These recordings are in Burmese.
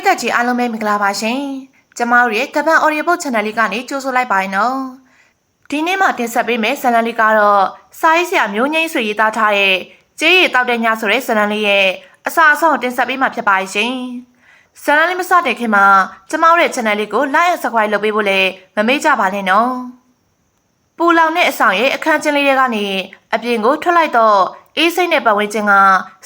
ရိသတ်ကြီးအားလုံးပဲမင်္ဂလာပါရှင်။ကျမတို့ရဲ့ကပန် audio book channel လေးကနေကြိုဆိုလိုက်ပါရနော်။ဒီနေ့မှတင်ဆက်ပေးမယ့်ဇာတ်လမ်းလေးကတော့စာရေးဆရာမျိုးငိမ့်ဆွေရေးသားထားတဲ့ကျေးရည်တောက်တဲ့ညဆိုတဲ့ဇာတ်လမ်းလေးရဲ့အစာအဆုံးကိုတင်ဆက်ပေးမှာဖြစ်ပါရှင်။ဇာတ်လမ်းလေးမစတဲ့ခင်မှာကျမတို့ရဲ့ channel လေးကို like and subscribe လုပ်ပေးဖို့လည်းမမေ့ကြပါနဲ့နော်။ပူလောင်တဲ့အဆောင်ရဲ့အခန်းကျင်းလေးတွေကနေအပြင်ကိုထွက်လိုက်တော့အေးစိမ့်တဲ့ပတ်ဝန်းကျင်က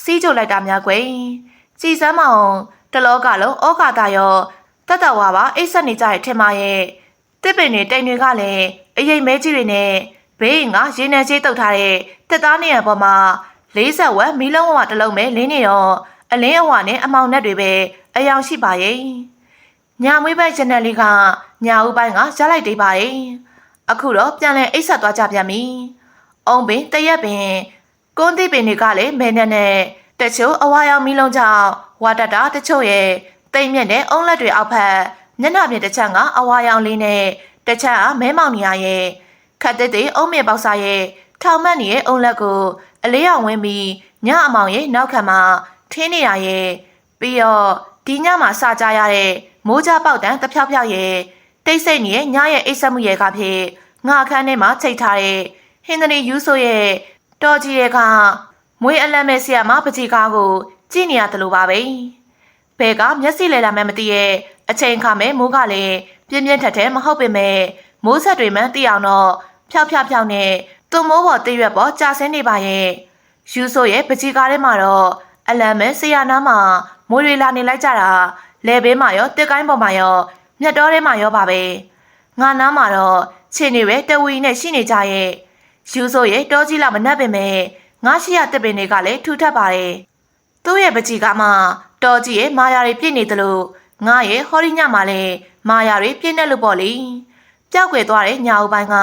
စီးကြိုလိုက်တာများကွယ်။ကြည်စမ်းမအောင် တလောကလုံးဩကာသရောတတ်တော်ဝါပါအိတ်ဆက်နေကြတဲ့ထင်မရဲ့တစ်ပင်တွေတိမ်တွေကလည်းအရိပ်မဲကြီးတွေနဲ့ဘေးကရေနံချေးတုတ်ထားတဲ့တက်သားနေရပေါ်မှာ40ဝက်မီလုံးဝတစ်လုံးပဲလင်းနေတော့အလင်းအဝနဲ့အမောင်နဲ့တွေပဲအယောင်ရှိပါရဲ့ညာမွေးပိုက်ဂျန်နယ်လေးကညာဦးပိုင်းကရလိုက်သေးပါရဲ့အခုတော့ပြန်လဲအိတ်ဆက်သွားကြပြန်ပြီအုံပင်တရက်ပင်ကွန်းသီးပင်တွေကလည်းမဲနဲ့နဲ့တချို့အဝါရောင်မီလုံးကြောင့် ဝါတတာတချို့ရဲ့တိမ်မြက်တဲ့အုံလက်တွေအောက်ဖက်မျက်နှာပြင်တစ်ချမ်းကအဝါရောင်လေးနဲ့တစ်ချမ်းကမဲမောင်နေရရဲ့ခတ်တဲ့တဲ့အုံးမြေပေါက်စားရဲ့ထောင်မတ်နေရဲ့အုံလက်ကို အလေးအောင်ဝင်ပြီးညအမောင်ရဲ့နောက်ခံမှာထင်းနေရရဲ့ပြီးတော့ဒီညမှာစကြရတဲ့မိုးကြပေါက်တန်းတဖြောက်ဖြောက်ရဲ့တိတ်ဆိတ်နေတဲ့ညရဲ့အိတ်ဆက်မှုရဲ့ကဖြစ်ငါအခန်းထဲမှာချိတ်ထားတဲ့ဟင်းသနီယူဆိုရဲ့တော်ကြီးရဲ့ကမွေးအလံမဲ့ဆရာမပကြီးကားကို ကြည့်နေရတယ်လို့ပါပဲဘဲကမျက်စိလဲလာမှမသိရဲ့အချိန်ခါမဲ့မိုးကလည်းပြင်းပြင်းထက်ထက်မဟုတ်ပေမဲ့မိုးဆက်တွေမှသိအောင်တော့ဖြောက်ဖြောက်ဖြောက်နဲ့သူ့မိုးပေါ်တည့်ရွက်ပေါ်ကြာဆင်းနေပါရဲ့ယူဆိုရဲ့ပကြီးကားထဲမှာတော့အလံမဲ့ဆရာနားမှာမိုးတွေလာနေလိုက်ကြတာလဲဘေးမှာရောတက်ကိုင်းပေါ်မှာရောမြတ်တော်ထဲမှာရောပါပဲငါနားမှာတော့ခြေနေပဲတဝီနဲ့ရှိနေကြရဲ့ယူဆိုရဲ့တောကြီးလာမနှက်ပင်မဲ့ငါရှိရတက်ပင်တွေကလည်းထူထပ်ပါတယ် သူ့ရဲ့ပကြီးကမှတော်ကြီးရဲ့မာယာတွေပြည့်နေသလိုငါရဲ့ဟော်ရီညမှာလည်းမာယာတွေပြည့်နေလို့ပေါ့လေပျောက်ွယ်သွားတဲ့ညာဦးပိုင်းက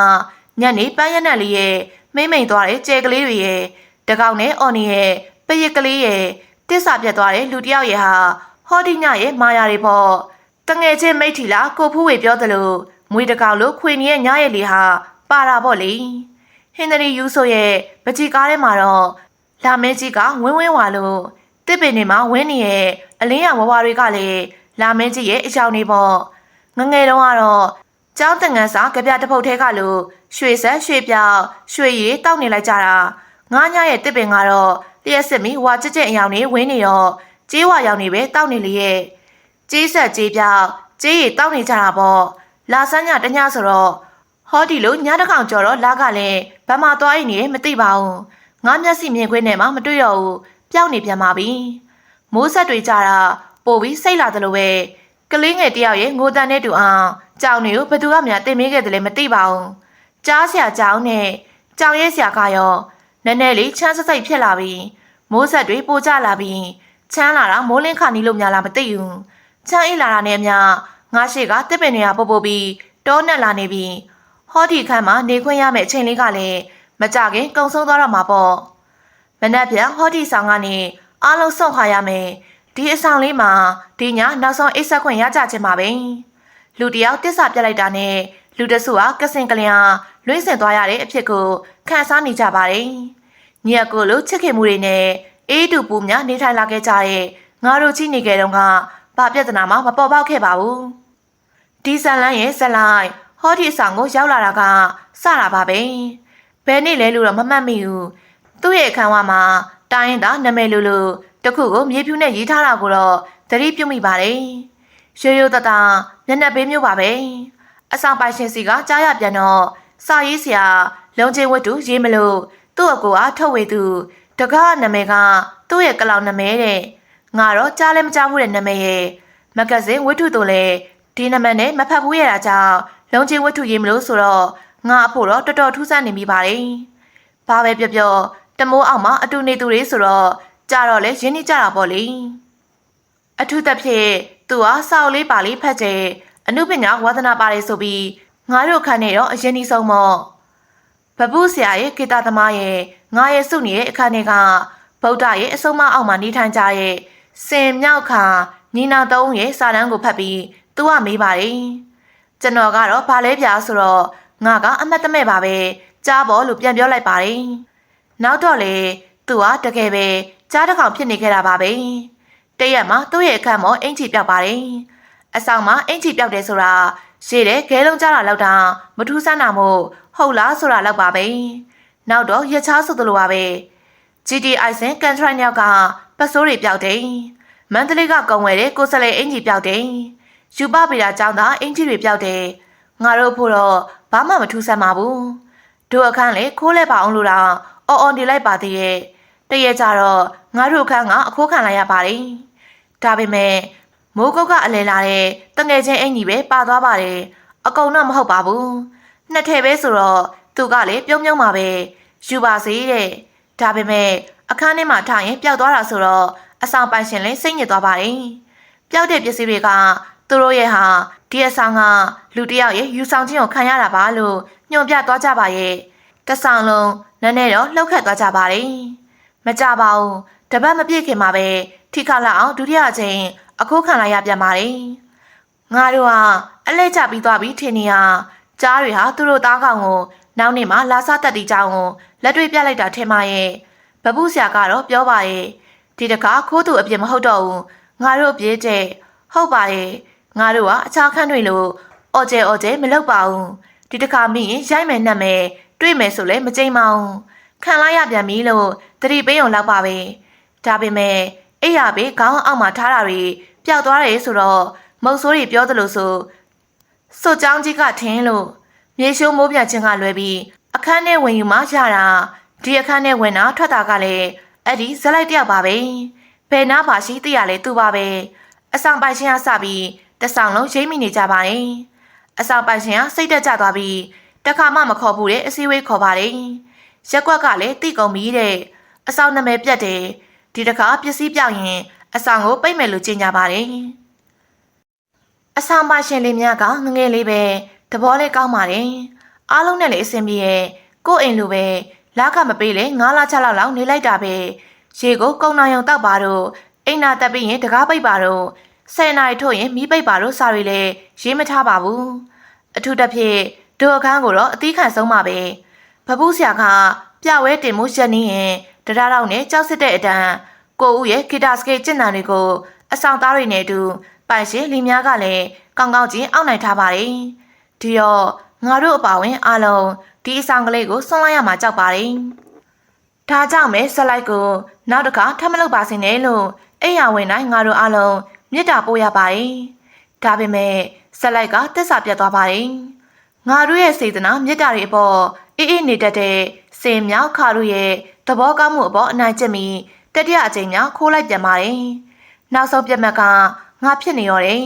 ညနေပန်းရနက်လေးရဲ့မိမ့်မိန်သွားတဲ့ကျဲကလေးတွေရဲ့တကောင်နဲ့အော်နီရဲ့ပရစ်ကလေးရဲ့တစ္ဆာပြတ်သွားတဲ့လူတယောက်ရဲ့ဟာဟော်ဒီညရဲ့မာယာတွေပေါ့တငယ်ချင်းမိတ်ထီလာကိုဖူးဝေပြောသလိုမွေတကောင်လို့ခွေနေရဲ့ညရဲ့လေးဟာပါတာပေါ့လေဟင်နရီယူဆိုရဲ့ပကြီးကားထဲမှာတော့လာမဲကြီးကဝင်းဝင်းဝါလို့ တစ်ပင်တွေမှာဝင်းနေရဲ့အလင်းရဝဝတွေကလည်းလာမဲကြီးရဲ့အကြောင်းနေပေါ့ငငယ်တုန်းကတော့ကျောင်းတငန်းစာကြပြတပုတ်ထဲကလို့ရွှေဆက်ရွှေပြောက်ရွှေရည်တောက်နေလိုက်ကြတာငားညရဲ့တစ်ပင်ကတော့လျှက်စစ်မီဝါကြက်ကြက်အယောင်နေဝင်းနေတော့ကြေးဝါရောင်နေပဲတောက်နေလေရဲ့ကြေးဆက်ကြေးပြောက်ကြေးရည်တောက်နေကြတာပေါ့လာဆန်းညတညဆိုတော့ဟောဒီလိုညတစ်ကောင်ကြော်တော့လာကလည်းဗမာသွားအိနေမသိပါဘူးငါမျက်စိမြင်ခွင့်နဲ့မှမတွေ့တော့ဘူး ပျောက်နေပြန်ပါပြီမိုးဆက်တွေကြတာပို့ပြီးစိတ်လာတယ်လို့ပဲကလေးငယ်တယောက်ရဲ့ငိုတန်တဲ့တူအောင်ကြောင်တွေကိုဘသူကမှတင်မေးခဲ့တယ်လည်းမသိပါဘူးကြားဆရာကြောင်နဲ့ကြောင်ရဲဆရာကရောနည်းနည်းလေးချမ်းစစိတ်ဖြစ်လာပြီးမိုးဆက်တွေပိုကျလာပြီးချမ်းလာတာမိုးလင်းခါနီးလို့များလားမသိဘူးချမ်းအိလာတာနဲ့အမျှငါရှိကတစ်ပင်တွေကပုတ်ပုတ်ပြီးတောနဲ့လာနေပြီးဟောဒီခန်းမှာနေခွင့်ရမယ့်အချိန်လေးကလည်းမကြခင်ကုံဆုံးသွားတော့မှာပေါ့ မနက်ပြန်ဟောဒီဆောင်ကနေအားလုံးဆုံးခါရမယ်ဒီအဆောင်လေးမှာဒီညနောက်ဆုံးအိတ်ဆက်ခွင့်ရကြခြင်းပါပဲလူတယောက်တစ္ဆာပြတ်လိုက်တာနဲ့လူတစုကကစင်ကလျာလွှင့်စင်သွားရတဲ့အဖြစ်ကိုခံစားနေကြပါတယ်ညက်ကိုလိုချစ်ခင်မှုတွေနဲ့အေးတူပူများနေထိုင်လာခဲ့ကြတဲ့ငါတို့ချင်းနေကြတော့ကဘာပြဿနာမှမပေါ်ပေါက်ခဲ့ပါဘူးဒီဇလန်ရဲ့ဇလိုက်ဟောဒီဆောင်ကိုရောက်လာတာကစတာပါပဲဘယ်နေ့လဲလို့တော့မမှတ်မိဘူး သူ့ရဲ့အခန်းဝမှာတိုင်းတာနာမည်လိုလိုတခုကိုမြေဖြူနဲ့ရေးထားတာကိုတော့သတိပြုမိပါတယ်ရိုးရိုးတတမျက်နှာပေးမျိုးပါပဲအဆောင်ပိုင်ရှင်စီကကြားရပြန်တော့စာရေးဆရာလုံချင်းဝတ္ထုရေးမလို့သူ့အကူအားထုတ်ဝေသူတကားနာမည်ကသူ့ရဲ့ကလောင်နာမည်တဲ့ငါတော့ကြားလည်းမကြားဘူးတဲ့နာမည်ရဲ့မဂ္ဂဇင်းဝတ္ထုတို့လည်းဒီနာမည်နဲ့မဖတ်ဘူးရတာကြောင့်လုံချင်းဝတ္ထုရေးမလို့ဆိုတော့ငါအဖို့တော့တော်တော်ထူးဆန်းနေမိပါတယ်။ဘာပဲပြောပြော တမိုးအောင်မှာအတူနေသူတွေဆိုတော့ကြတော့လဲရင်းနှီးကြတာပေါ့လေ။အထူးသဖြင့်သူကစောက်လေးပါလေးဖတ်ကြအနုပညာဝါသနာပါတယ်ဆိုပြီးငါတို့ခန်းနေတော့အရင်ကြီးဆုံးမော့ဘပုဆရာရဲ့ကေတာသမားရဲ့ငါရဲ့စုနေရဲ့အခန်းထဲကဗုဒ္ဓရဲ့အဆုံးမအောက်မှာနေထိုင်ကြရဲ့စင်မြောက်ခါညီနာသုံးရဲ့စာတန်းကိုဖတ်ပြီးသူကမေးပါတယ်ကျွန်တော်ကတော့ဗာလဲပြားဆိုတော့ငါကအမတ်တမဲ့ပါပဲကြားပေါ်လို့ပြန်ပြောလိုက်ပါတယ် နောက်တော့လေသူကတကယ်ပဲကြားတစ်ခေါင်ဖြစ်နေခဲ့တာပါပဲတတရက်မှာသူ့ရဲ့အခန်းမောအင်ချီပြောက်ပါတယ်အဆောင်မှာအင်ချီပြောက်တယ်ဆိုတာရှေ့တဲ့ခဲလုံးကြတာလောက်တာမထူးဆန်းတာမို့ဟုတ်လားဆိုတာလောက်ပါပဲနောက်တော့ရချားဆိုသလိုပါပဲ GTI စင်ကန်ထရိုက်မြောက်ကပတ်စိုးတွေပြောက်တယ်မန္တလေးကကုံဝဲတဲ့ကိုစလဲအင်ကြီးပြောက်တယ်ယူပပေတာចောင်းသားအင်ကြီးတွေပြောက်တယ်ငါတို့ဖို့တော့ဘာမှမထူးဆန်းပါဘူးတို့အခန်းလေခိုးလဲပါအောင်လို့တော့ အော်အော်နေလိုက်ပါသေးရဲ့တရက်ကြတော့ငါတို့အခန်းကအခိုးခံလိုက်ရပါတယ်ဒါပေမဲ့မိုးကုတ်ကအလဲလာတဲ့တငယ်ချင်းအင်ကြီးပဲပါသွားပါတယ်အကုန်တော့မဟုတ်ပါဘူးနှစ်ထည့်ပဲဆိုတော့သူကလေပြုံးပြုံးပါပဲယူပါစေတဲ့ဒါပေမဲ့အခန်းထဲမှာထားရင်ပျောက်သွားတာဆိုတော့အဆောင်ပိုင်ရှင်လည်းစိတ်ညစ်သွားပါတယ်ပျောက်တဲ့ပစ္စည်းတွေကသူတို့ရဲ့ဟာဒီအဆောင်ကလူတစ်ယောက်ရဲ့ယူဆောင်ခြင်းကိုခံရတာပါလို့ညွှန်ပြသွားကြပါရဲ့တစ်ဆောင်လုံး နည်းနည်းတော့လှုပ်ခတ်သွားကြပါတယ်မကြပါဘူးတပတ်မပြည့်ခင်မှာပဲထိခလာအောင်ဒုတိယအချိန်အခုခံလိုက်ရပြန်ပါတယ်ငါတို့ကအလဲကျပြီးသွားပြီထင်နေရကြားတွေဟာသူတို့သားကောင်ကိုနောက်နေ့မှလာစားတက်တီကြောင်ကိုလက်တွေ့ပြလိုက်တာထင်ပါရဲ့ဘပုဆရာကတော့ပြောပါရဲ့ဒီတခါခိုးသူအပြစ်မဟုတ်တော့ဘူးငါတို့ပြေးတဲ့ဟုတ်ပါရဲ့ငါတို့ကအခြားခန်းတွေလို့အော်ကျဲအော်ကျဲမလုပ်ပါဘူးဒီတခါမိရင်ရိုက်မယ်နှက်မယ် တွေ့မယ်ဆိုလဲမကြိမ်မအောင်ခံလိုက်ရပြန်ပြီလို့တတိပေးုံလောက်ပါပဲဒါပေမဲ့အိယာဘေးခေါင်းအောက်မှာထားတာတွေပျောက်သွားတယ်ဆိုတော့မုတ်ဆိုးတွေပြောသလိုဆိုစွတ်ချောင်းကြီးကထင်းလို့မြေရှိုးမိုးပြချင်းကလွယ်ပြီးအခန်းထဲဝင်ယူမှရတာဒီအခန်းထဲဝင်တာထွက်တာကလည်းအဲ့ဒီဇက်လိုက်တယောက်ပါပဲဘယ်နာပါရှိသိရလဲသူပါပဲအဆောင်ပိုင်ရှင်ကစပြီးတဆောင်လုံးရိမ့်မိနေကြပါတယ်အဆောင်ပိုင်ရှင်ကစိတ်တက်ကြသွားပြီး တခါမှမခေါ်ဘူးတဲ့အစည်းအဝေးခေါ်ပါတယ်ရက်ကွက်ကလည်းတိကုန်ပြီးတဲ့အဆောင်နာမည်ပြတ်တယ်ဒီတခါပစ္စည်းပြောင်းရင်အဆောင်ကိုပိတ်မယ်လို့ကြေညာပါတယ်အဆောင်ပိုင်ရှင်လေးများကငငယ်လေးပဲသဘောလေးကောင်းပါတယ်အားလုံးနဲ့လည်းအဆင်ပြေရဲ့ကို့အိမ်လိုပဲလာကမပေးလေ9လ6လလောက်နေလိုက်တာပဲရေကိုကုံနောင်ယုံတောက်ပါတော့အိမ်နာတက်ပြီးရင်တကားပိတ်ပါတော့ဆယ်နာရီထို့ရင်မီးပိတ်ပါတော့စာရီလည်းရေးမထားပါဘူးအထူးသဖြင့် ဒိုအခန်းကိုတော့အသီးခံဆုံးပါပဲဘပူးဆရာကပြဝဲတင်မှုရက်နေရင်တရားတော်နဲ့ကြောက်စစ်တဲ့အတန်းကိုဦးရဲ့ဂီတာစကေးကျင့်တံတွေကိုအဆောင်သားတွေနဲ့အတူပိုင်ရှင်လီများကလည်းကောင်းကောင်းချင်းအောက်နိုင်ထားပါတယ်ဒီတော့ငါတို့အပါဝင်အားလုံးဒီအဆောင်ကလေးကိုဆွန့်လိုက်ရမှာကြောက်ပါတယ်။ဒါကြောင့်ပဲဆက်လိုက်ကိုနောက်တစ်ခါထပ်မလုပ်ပါစေနဲ့လို့အိယာဝင်တိုင်းငါတို့အားလုံးမေတ္တာပို့ရပါတယ်။ဒါပေမဲ့ဆက်လိုက်ကတစ္ဆာပြတ်သွားပါတယ်။ ငါတို့ရဲ့စေတနာမေတ္တာတွေအပေါ်အေးအေးနေတတ်တဲ့စင်မြောက်ခါတို့ရဲ့သဘောကောင်းမှုအပေါ်အနိုင်ကျင့်ပြီးတတိယအကြိမ်မြောက်ခိုးလိုက်ပြန်ပါတယ်။နောက်ဆုံးပြတ်မှတ်ကငါဖြစ်နေရောတယ်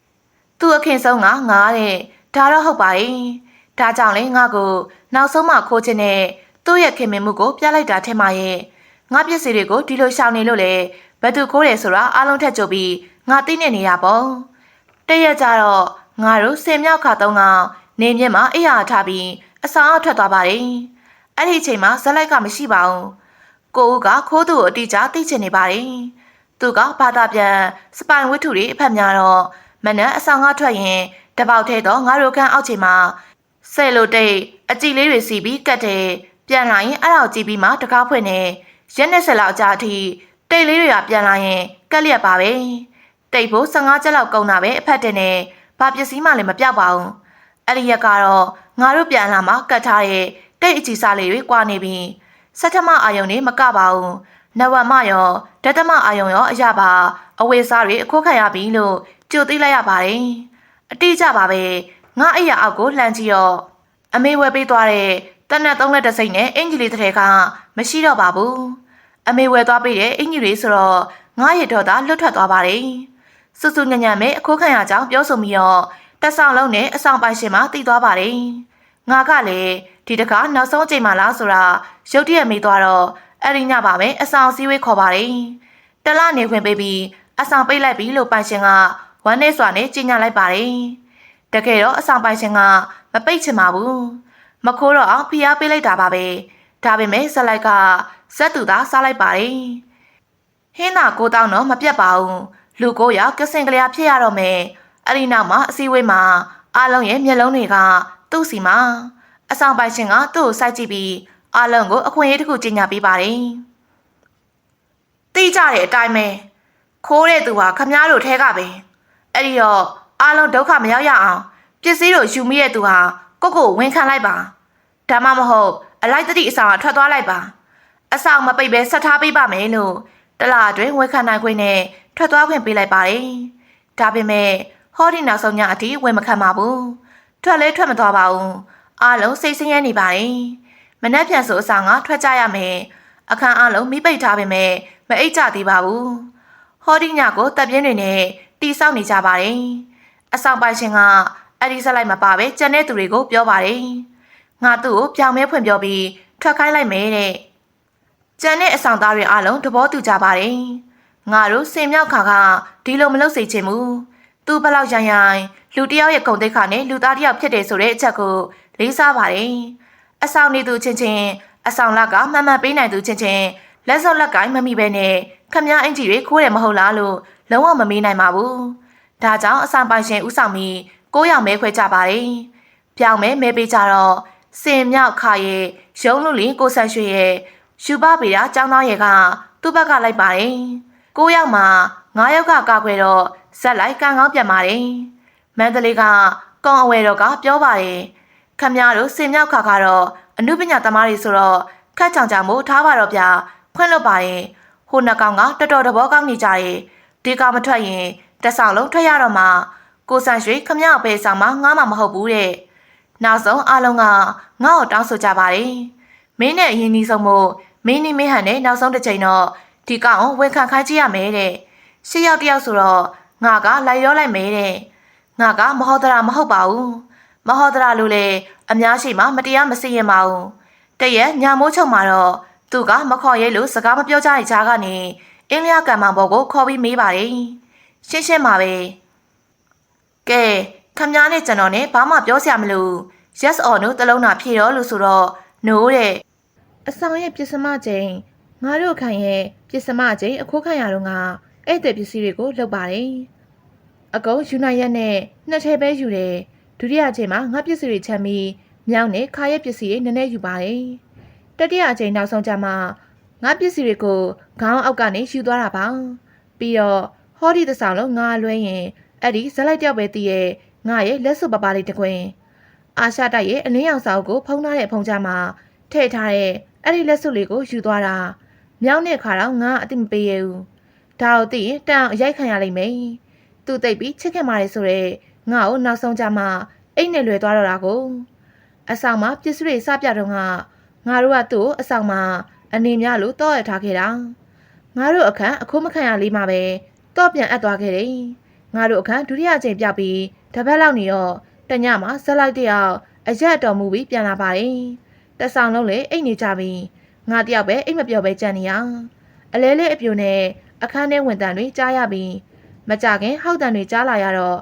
။သူ့အခင်ဆုံးကငါတဲ့ဒါတော့ဟုတ်ပါရဲ့။ဒါကြောင့်လေငါကိုနောက်ဆုံးမှခိုးခြင်းနဲ့သူ့ရဲ့ခင်မင်မှုကိုပြလိုက်တာထင်ပါရဲ့။ငါပစ္စည်းတွေကိုဒီလိုရှောင်နေလို့လေဘသူခိုးတယ်ဆိုတာအားလုံးထက်ကြိုပြီးငါသိနေနေရပေါ့။တရက်ကြတော့ငါတို့စင်မြောက်ခါတုံးက နေမြင့်မှာအိယာထားပြီးအစာအထွက်သွားပါတယ်။အဲ့ဒီအချိန်မှာဇက်လိုက်ကမရှိပါဘူး။ကိုဦးကခိုးသူကိုအတိအကျသိချင်နေပါတယ်။သူကဘာသာပြန်စပိုင်ဝတ္ထုတွေအဖက်များတော့မနက်အဆောင်ကထွက်ရင်တပေါက်ထဲတော့ငါတို့ခန်းအောက်ချိန်မှာဆဲလိုတိတ်အကြည့်လေးတွေစီပြီးကတ်တယ်ပြန်လာရင်အဲ့ဒါကိုကြည့်ပြီးမှတကားဖွင့်နေရက်နဲ့ဆက်လောက်ကြာအထိတိတ်လေးတွေကပြန်လာရင်ကက်လျက်ပါပဲတိတ်ဖို့15ချက်လောက်ကုန်တာပဲအဖက်တင်နေဘာပစ္စည်းမှလည်းမပြောက်ပါဘူး အဲ့ဒီရက်ကတော့ငါတို့ပြန်လာမှကတ်ထားတဲ့တိတ်အကြည့်စားလေးတွေကွာနေပြီးစက်ထမအာယုံနေမကပါဘူးနဝမရောဒတမအာယုံရောအရာပါအဝေစားတွေအခိုးခံရပြီလို့ကြိုသိလိုက်ရပါတယ်အတိအကျပါပဲငါအိယာအောက်ကိုလှမ်းကြည့်တော့အမေဝယ်ပေးသွားတဲ့တနက်သုံးလက်တစ်စိမ့်နဲ့အင်ဂျီလေးတစ်ထည်ကမရှိတော့ပါဘူးအမေဝယ်သွားပေးတဲ့အင်ဂျီလေးဆိုတော့ငါရတော့သာလွတ်ထွက်သွားပါတယ်စွစွညံ့ညံ့မဲ့အခိုးခံရကြောင်းပြောဆိုပြီးတော့ တက်ဆောင်လုံးနဲ့အဆောင်ပိုင်ရှင်မှတည်သွားပါတယ်ငါကလည်းဒီတခါနောက်ဆုံးအချိန်မှလားဆိုတာရုတ်တရက်မေးသွားတော့အဲ့ဒီညပါပဲအဆောင်စည်းဝေးခေါ်ပါတယ်တလနေခွင့်ပေးပြီးအဆောင်ပိတ်လိုက်ပြီလို့ပိုင်ရှင်ကဝမ်းနဲ့စွာနဲ့ကြီးညာလိုက်ပါတယ်တကယ်တော့အဆောင်ပိုင်ရှင်ကမပိတ်ချင်ပါဘူးမခိုးတော့အောင်ဖိအားပေးလိုက်တာပါပဲဒါပေမဲ့ဇက်လိုက်ကဇက်သူသားစားလိုက်ပါတယ်ဟင်းသာကိုတောင်းတော့မပြတ်ပါဘူးလူကိုရောက်ကစင်ကလေးဖြစ်ရတော့မယ် အဲ့ဒီနောက်မှာအစည်းအဝေးမှာအားလုံးရဲ့မျက်လုံးတွေကသူ့စီမှာအဆောင်ပိုင်ရှင်ကသူ့ကိုစိုက်ကြည့်ပြီးအားလုံးကိုအခွင့်အရေးတစ်ခုကြီးညာပေးပါတယ်တိကြတဲ့အတိုင်းပဲခိုးတဲ့သူဟာခမားတို့ထဲကပဲအဲ့ဒီတော့အားလုံးဒုက္ခမရောက်ရအောင်ပစ္စည်းတို့ယူမိတဲ့သူဟာကိုကိုဝန်ခံလိုက်ပါဒါမှမဟုတ်အလိုက်တတိအဆောင်ကထွက်သွားလိုက်ပါအဆောင်မပိတ်ပဲဆက်ထားပေးပါမယ်လို့တလားအတွင်းဝန်ခံနိုင်ခွင့်နဲ့ထွက်သွားခွင့်ပေးလိုက်ပါတယ်ဒါပေမဲ့ ဟောဒီနောက်ဆုံးညအထိဝန်မခံပါဘူးထွက်လဲထွက်မသွားပါဘူးအားလုံးစိတ်ဆင်းရဲနေပါတယ်မနှက်ပြန်ဆိုအဆောင်ကထွက်ကြရမယ်အခန်းအားလုံးမိပိတ်ထားပေမဲ့မအိတ်ကြသေးပါဘူးဟောဒီညကိုတပ်ပြင်းတွေနဲ့တီဆောက်နေကြပါတယ်အဆောင်ပိုင်ရှင်ကအဲ့ဒီဆက်လိုက်မပါပဲကျန်တဲ့သူတွေကိုပြောပါတယ်ငါသူ့ကိုပြောင်းမဲဖွင့်ပြောပြီးထွက်ခိုင်းလိုက်မယ်တဲ့ကျန်တဲ့အဆောင်သားတွေအားလုံးသဘောတူကြပါတယ်ငါတို့စင်မြောက်ခါကဒီလိုမလုပ်စေချင်ဘူး သူဘလောက်ရိုင်ရိုင်လူတစ်ယောက်ရဲ့ဂုံတိတ်ခါနဲ့လူသားတစ်ယောက်ဖြစ်တယ်ဆိုတဲ့အချက်ကိုလေးစားပါတယ်အဆောင်နေသူချင်းချင်းအဆောင်လက်ကမှန်မှန်ပေးနိုင်သူချင်းချင်းလက်စော့လက်ကိုင်းမမိပဲနဲ့ခမည်းအင်ကြီးတွေခိုးတယ်မဟုတ်လားလို့လုံးဝမမေးနိုင်ပါဘူးဒါကြောင့်အဆောင်ပိုင်ရှင်ဥဆောင်ပြီးကိုးယောက်မဲခွဲကြပါတယ်ပြောင်းမဲမဲပေးကြတော့စင်မြောက်ခါရဲ့ရုံးလို့လီကိုဆက်ရွှေရဲ့ယူပပေတာចောင်းသားရဲ့ကသူ့ဘက်ကလိုက်ပါတယ်ကိုးယောက်မှာငါးယောက်ကကာခွဲတော့ ဇက်လိုက်ကန်ကောင်းပြန်ပါတယ်မန္တလေးကကောင်းအဝဲတော့ကပြောပါတယ်ခမည်းတော်စင်မြောက်ခါကတော့အနုပညာသမားတွေဆိုတော့ခက်ချောင်ချောင်မို့ထားပါတော့ဗျာဖွင့်လို့ပါရင်ဟိုနှကောင်ကတော်တော်တဘောကောင်းနေကြတယ်ဒီကောင်မထွက်ရင်တက်ဆောင်လုံးထွက်ရတော့မှကိုဆန်ရွှေခမရပဲဆောင်မငားမှာမဟုတ်ဘူးတဲ့နောက်ဆုံးအားလုံးကငါ့ကိုတောင်းဆိုကြပါတယ်မင်းနဲ့အရင်နီးဆုံးမို့မင်းနီမင်းဟန်နဲ့နောက်ဆုံးတစ်ချိန်တော့ဒီကောင်ဝန်ခံခိုင်းကြည့်ရမယ်တဲ့ရှစ်ယောက်တယောက်ဆိုတော့ ငါကလိုက်ရောလိုက်မယ်တဲ့ငါကမဟုတ်တရာမဟုတ်ပါဘူးမဟုတ်တရာလို့လေအများရှိမှမတရားမစင်ရင်ပါဘူးတရက်ညာမိုးချုပ်မှာတော့သူကမခေါ်ရဲလို့စကားမပြောကြတဲ့ကြားကနေအင်းလျာကံမဘောကိုခေါ်ပြီးမေးပါတယ်ရှင်းရှင်းပါပဲကဲခမည်းနဲ့ကျွန်တော်နဲ့ဘာမှပြောစရာမလို yes or no တလုံးတာဖြေတော့လို့ဆိုတော့ no တဲ့အဆောင်ရဲ့ပြစ္စမချိန်ငါတို့ခိုင်ရဲ့ပြစ္စမချိန်အခိုးခံရတော့ငါ ဧည့်သည်ပစ္စည်းတွေကိုလှုပ်ပါတယ်အကုန်းယူနိုင်ရက်နဲ့နှစ်ထဲပဲယူတယ်ဒုတိယချိန်မှာငါပစ္စည်းတွေချမ်းပြီးမြောင်းနဲ့ခါရဲ့ပစ္စည်းတွေနည်းနည်းယူပါတယ်တတိယအချိန်နောက်ဆုံးကြမှာငါပစ္စည်းတွေကိုခေါင်းအောက်ကနေယူသွားတာပါပြီးတော့ဟောဒီတဆောင်လုံးငါလွှဲရင်အဲ့ဒီဇက်လိုက်တယောက်ပဲတည်ရဲ့ငါရဲ့လက်စွပ်ပပလေးတကွင်အာရှတိုက်ရဲ့အလင်းရောင်စာအုပ်ကိုဖုံးထားတဲ့ဖုံးကြားမှာထည့်ထားတဲ့အဲ့ဒီလက်စွပ်လေးကိုယူသွားတာမြောင်းတဲ့ခါတော့ငါအတိမပေးရဘူး ဒါကိုသိရင်တန်အောင်အရိုက်ခံရလိမ့်မယ်သူသိပ်ပြီးချစ်ခင်ပါတယ်ဆိုတော့ငါ့ကိုနောက်ဆုံးကြမှာအိတ်နဲ့လွယ်သွားတော့တာကိုအဆောင်မှာပစ္စည်းတွေစပြတော့ငါငါတို့ကသူ့ကိုအဆောင်မှာအနေများလို့တော့ရထားခဲ့တာငါတို့အခန်းအခုမခံရလေးမှပဲတော့ပြန်အပ်သွားခဲ့တယ်ငါတို့အခန်းဒုတိယချိန်ပြပြီးတပတ်လောက်နေတော့တညမှာဇက်လိုက်တယောက်အရက်တော်မူပြီးပြန်လာပါတယ်တဆောင်လုံးလေအိတ်နေကြပြီးငါတယောက်ပဲအိတ်မပြောပဲကြံနေရအလဲလဲအပြိုနဲ့ အခန်းထဲဝင်တန်တွေကြားရပြီးမကြခင်ဟောက်တန်တွေကြားလာရတော့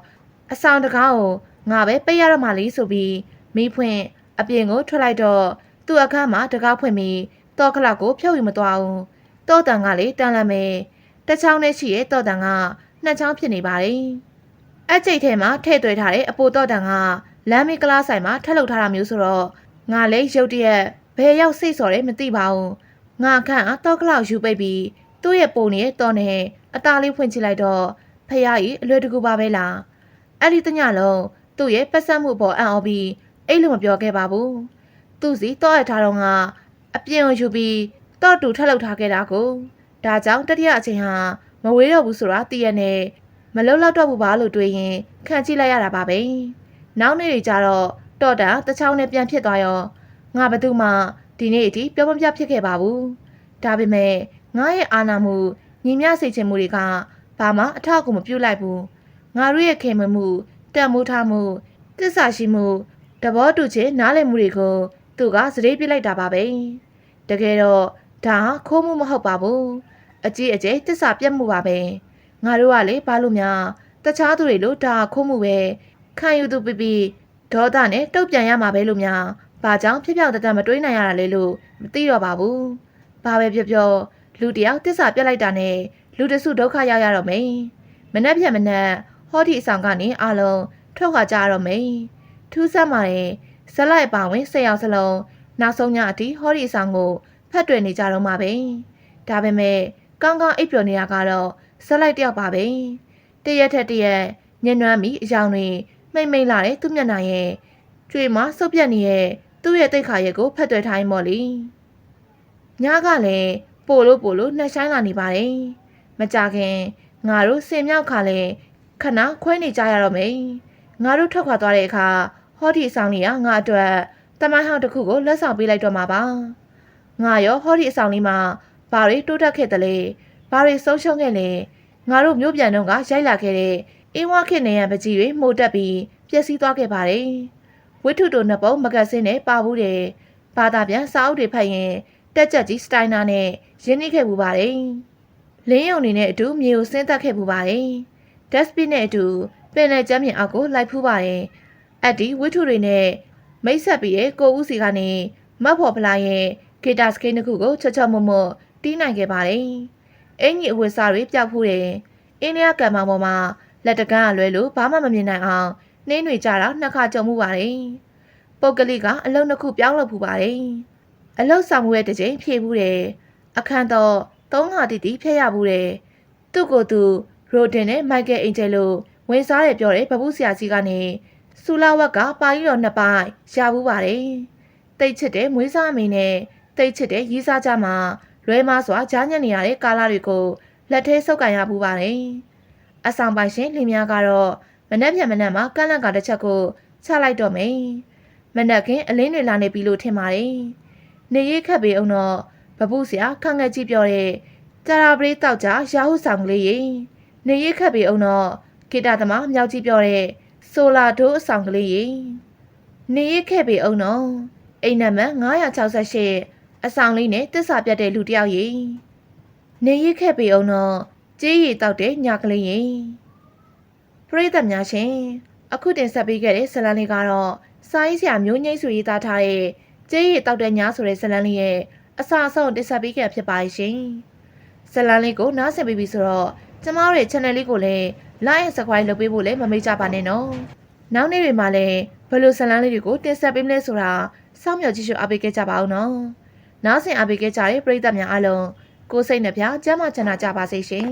အဆောင်တကားကိုငါပဲပိတ်ရတော့မှလေးဆိုပြီးမိဖွင့်အပြင်ကိုထွက်လိုက်တော့သူ့အခန်းမှာတကားဖွင့်ပြီးတော့ခလောက်ကိုဖြုတ်ယူမသွားဘူးတော့တန်ကလေတန်လန့်မယ်တချောင်းနဲ့ရှိရဲ့တော့တန်ကနှစ်ချောင်းဖြစ်နေပါတယ်အကျိတ်ထဲမှာထည့်သွဲထားတဲ့အပိုတော့တန်ကလမ်းမကလားဆိုင်မှာထက်လုပ်ထားတာမျိုးဆိုတော့ငါလေရုတ်တရက်ဘယ်ရောက်စိတ်စော်တယ်မသိပါဘူးငါခန့်အတော့ကလောက်ယူပိတ်ပြီး သူ့ရဲ့ပုံနဲ့တော့နဲ့အသားလေးဖွင့်ချိလိုက်တော့ဖះကြီးအလွယ်တကူပါပဲလားအဲ့ဒီတညလုံးသူ့ရဲ့ပတ်ဆက်မှုပေါ်အံ့ဩပြီးအိတ်လို့မပြောခဲ့ပါဘူးသူစီတော့ရထားတော့ကအပြင်းကိုယူပြီးတော့တူထက်လောက်ထားခဲ့တာကိုဒါကြောင့်တတိယအချိန်ဟာမဝေးတော့ဘူးဆိုတာသိရနဲ့မလုံလောက်တော့ဘူးပါလို့တွေးရင်ခံကြည့်လိုက်ရတာပါပဲနောက်နေ့တွေကျတော့တော့တာတချောင်းနဲ့ပြန်ဖြစ်သွားရောငါဘသူမှဒီနေ့အထိပြောမပြဖြစ်ခဲ့ပါဘူးဒါပေမဲ့ ငါရဲ့အာနာမှုညီမျှစေချင်မှုတွေကဘာမှအထောက်အကူမပြုလိုက်ဘူးငါတို့ရဲ့ခင်မမှုတန်မိုးထားမှုတစ္ဆာရှိမှုတဘောတူချင်းနားလည်မှုတွေကိုသူကစရေးပြလိုက်တာပါပဲတကယ်တော့ဒါခိုးမှုမဟုတ်ပါဘူးအကြီးအကျယ်တစ္ဆာပြတ်မှုပါပဲငါတို့ကလေဘာလို့များတခြားသူတွေလို့ဒါခိုးမှုပဲခံယူသူပြပြဒေါသနဲ့တုတ်ပြန်ရမှာပဲလို့များဘာကြောင့်ဖြစ်ပြောင်တတမတွေးနိုင်ရတာလဲလို့မသိတော့ပါဘူးဘာပဲပြောပြော လူတယောက်တစ္ဆာပြတ်လိုက်တာနဲ့လူတစုဒုက္ခရောက်ရတော့မယ်မနှက်ပြက်မနှက်ဟောဒီအဆောင်ကနေအလုံးထွက်ခွာကြရတော့မယ်ထူးဆန်းပါရဲ့ဇက်လိုက်ပါဝင်ဆက်ရောက်စလုံးနောက်ဆုံးညအထိဟောဒီအဆောင်ကိုဖတ်တွေ့နေကြတော့မှာပဲဒါပေမဲ့ကောင်းကောင်းအိပ်ပျော်နေတာကတော့ဆက်လိုက်တယောက်ပါပဲတရက်ထက်တရက်ညံ့နွမ်းပြီးအယောင်တွေမိမ့်မိတ်လာတဲ့သူ့မျက်နှာရဲ့ကျွေမှာစုပ်ပြက်နေတဲ့သူ့ရဲ့တိတ်ခါရဲ့ကိုဖတ်သွယ်ထားရင်မို့လေညကလည်း ပို့လို့ပို့လို့နှက်ဆိုင်လာနေပါတယ်မကြခင်ငါတို့စင်မြောက်ခါလဲခဏခွဲနေကြရတော့မယ်ငါတို့ထွက်ခွာသွားတဲ့အခါဟောဒီအဆောင်လေးကငါအတွက်တမိုင်းဟောင်းတစ်ခုကိုလက်ဆောင်ပေးလိုက်တော့မှာပါငါရောဟောဒီအဆောင်လေးမှာဘာတွေတိုးတက်ခဲ့တယ်လဲဘာတွေဆုံးရှုံးခဲ့လဲငါတို့မျိုးပြန်တော့ကရိုက်လာခဲ့တဲ့အင်းဝခေနေရပကြီးတွေမှုတ်တက်ပြီးပျက်စီးသွားခဲ့ပါတယ်ဝိထုတို့နှစ်ပုံမဂတ်စင်းနဲ့ပါဘူးတယ်ဘာသာပြန်စာအုပ်တွေဖတ်ရင် တက်ကြက်ကြီးစတိုင်နာနဲ့ရင်းနှီးခဲ့ပူပါတယ်လင်းယုံနေနဲ့အတူမြေကိုဆင်းသက်ခဲ့ပူပါတယ်ဒက်စပီနဲ့အတူပင်လယ်ကျမ်းပြင်အောက်ကိုလိုက်ဖူးပါတယ်အက်ဒီဝိထုတွေနဲ့မိတ်ဆက်ပြီးရဲ့ကိုဦးစီကနေမတ်ဖော်ဖလာရဲ့ဂီတာစကိန်းတစ်ခုကိုချောချောမွတ်မွတ်တီးနိုင်ခဲ့ပါတယ်အင်ကြီးအဝတ်စားတွေပြောက်ဖူးတယ်အိန္ဒိယကံမောင်ပေါ်မှာလက်တကန်းအလွဲလို့ဘာမှမမြင်နိုင်အောင်နှင်းတွေကြတာနှစ်ခါကြုံမှုပါတယ်ပုတ်ကလေးကအလုံးနှစ်ခုပြောင်းလုပ်ဖူးပါတယ် အလုံးဆောင်မှုရဲ့တစ်ချိန်ဖြည့်ဘူးတယ်အခန်းတော့သုံးခါတိတိဖြည့်ရဘူးတယ်သူ့ကိုယ်သူရိုဒင်နဲ့မိုက်ကယ်အင်ဂျယ်လိုဝင်စားတယ်ပြောတယ်ဘဘူးဆရာကြီးကနေဆူလာဝက်ကပါရီတော်နှစ်ပိုင်းရဘူးပါတယ်တိတ်ချစ်တဲ့မွေးစားအမေနဲ့တိတ်ချစ်တဲ့ရီးစားကြမှာလွဲမစွာကြားညက်နေရတဲ့ကာလာတွေကိုလက်ထဲဆုပ်ကန်ရဘူးပါတယ်အဆောင်ပိုင်ရှင်လင်များကတော့မနှက်ပြန်မနှက်မှာကန့်လန့်ကတစ်ချက်ကိုချလိုက်တော့မယ်မနှက်ခင်အလင်းတွေလာနေပြီလို့ထင်ပါတယ် နေရိပ်ခတ်ပေအောင်တော့ဘဘူးဆရာခန့်ငက်ကြည့်ပြောတဲ့ကြာရာပရိတောက်ကြရာဟုဆောင်ကလေးရေနေရိပ်ခတ်ပေအောင်တော့ဂီတာသမားမြောက်ကြည့်ပြောတဲ့ဆိုလာဒိုးအဆောင်ကလေးရေနေရိပ်ခဲ့ပေအောင်တော့အိမ်နံပါတ်968အဆောင်လေးနဲ့တစ္ဆာပြတ်တဲ့လူတစ်ယောက်ရေနေရိပ်ခဲ့ပေအောင်တော့ကြေးရီတောက်တဲ့ညကလေးရေပရိသတ်များရှင်အခုတင်ဆက်ပေးခဲ့တဲ့ဇာတ်လမ်းလေးကတော့စာရေးဆရာမျိုးငိမ့်စုရေးသားထားတဲ့ ကြေးရီတောက်တဲ့ညဆိုတဲ့ဇာတ်လမ်းလေးရဲ့အစအဆုံးတင်ဆက်ပေးခဲ့ဖြစ်ပါရှင်ဇာတ်လမ်းလေးကိုနားဆင်ပြီးပြီဆိုတော့ကျမတို့ရဲ့ channel လေးကိုလည်း like and subscribe လုပ်ပေးဖို့လည်းမမေ့ကြပါနဲ့နော်နောက်နေ့တွေမှာလည်းဘယ်လိုဇာတ်လမ်းလေးတွေကိုတင်ဆက်ပေးမလဲဆိုတာစောင့်မျှော်ကြည့်ရှုအားပေးခဲ့ကြပါဦးနော်နောက်ဆင်အားပေးခဲ့ကြတဲ့ပရိသတ်များအားလုံးကိုယ်စိတ်နှပြကျမ်းမာချမ်းသာကြပါစေရှင်